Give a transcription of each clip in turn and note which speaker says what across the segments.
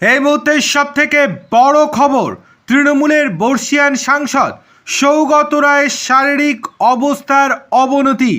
Speaker 1: এই মুহূর্তের সব থেকে বড় খবর তৃণমূলের বর্ষিয়ান সাংসদ সৌগত রায়ের শারীরিক অবস্থার অবনতি।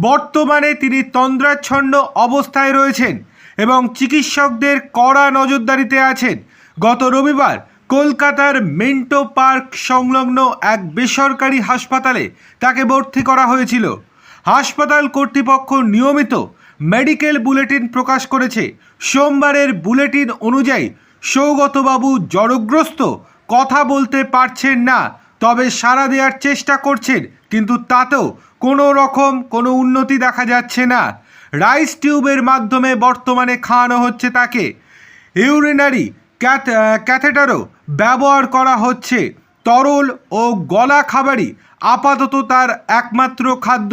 Speaker 1: বর্তমানে তিনি তন্দ্রাচ্ছন্ন অবস্থায় রয়েছেন এবং চিকিৎসকদের কড়া নজরদারিতে আছেন। গত রবিবার কলকাতার মেন্টো পার্ক সংলগ্ন এক বেসরকারি হাসপাতালে তাকে ভর্তি করা হয়েছিল। হাসপাতাল কর্তৃপক্ষ নিয়মিত মেডিকেল বুলেটিন প্রকাশ করেছে। সোমবারের বুলেটিন অনুযায়ী সৌগতবাবু জড়গ্রস্ত কথা বলতে পারছেন না, তবে সাড়া দেওয়ার চেষ্টা করছেন, কিন্তু তাতেও কোনো রকম কোনো উন্নতি দেখা যাচ্ছে না। রাইস টিউবের মাধ্যমে বর্তমানে খাওয়ানো হচ্ছে তাকে। ইউরিনারি ক্যাথেটারও ব্যবহার করা হচ্ছে। তরল ও গলা খাবারই আপাতত তার একমাত্র খাদ্য।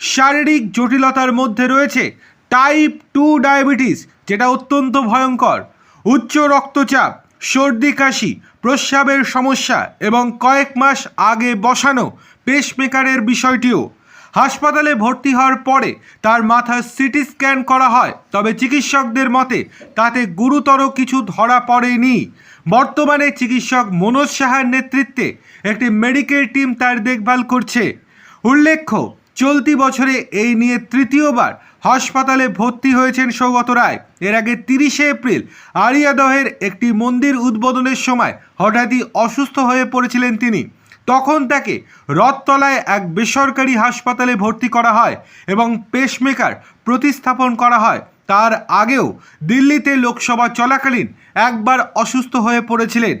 Speaker 1: শারীরিক জটিলতার মধ্যে রয়েছে টাইপ টু ডায়াবেটিস যেটা অত্যন্ত ভয়ঙ্কর, উচ্চ রক্তচাপ, সর্দি কাশি, প্রস্রাবের সমস্যা এবং কয়েক মাস আগে বসানো পেসমেকারের বিষয়টিও। হাসপাতালে ভর্তি হওয়ার পরে তার মাথার সিটি স্ক্যান করা হয়, তবে চিকিৎসকদের মতে তাতে গুরুতর কিছু ধরা পড়েনি। বর্তমানে চিকিৎসক মনোজ সাহার নেতৃত্বে একটি মেডিকেল টিম তার দেখভাল করছে। উল্লেখ্য চলতি বছরে এই নিয়ে তৃতীয়বার হাসপাতালে ভর্তি হয়েছেন সৌগত রায়। এর আগে তিরিশে এপ্রিল আরিয়াদহের একটি মন্দির উদ্বোধনের সময় হঠাৎই অসুস্থ হয়ে পড়েছিলেন তিনি। তখন তাকে রথতলায় এক বেসরকারি হাসপাতালে ভর্তি করা হয় এবং পেসমেকার প্রতিস্থাপন করা হয়। তার আগেও দিল্লিতে লোকসভা চলাকালীন একবার অসুস্থ হয়ে পড়েছিলেন।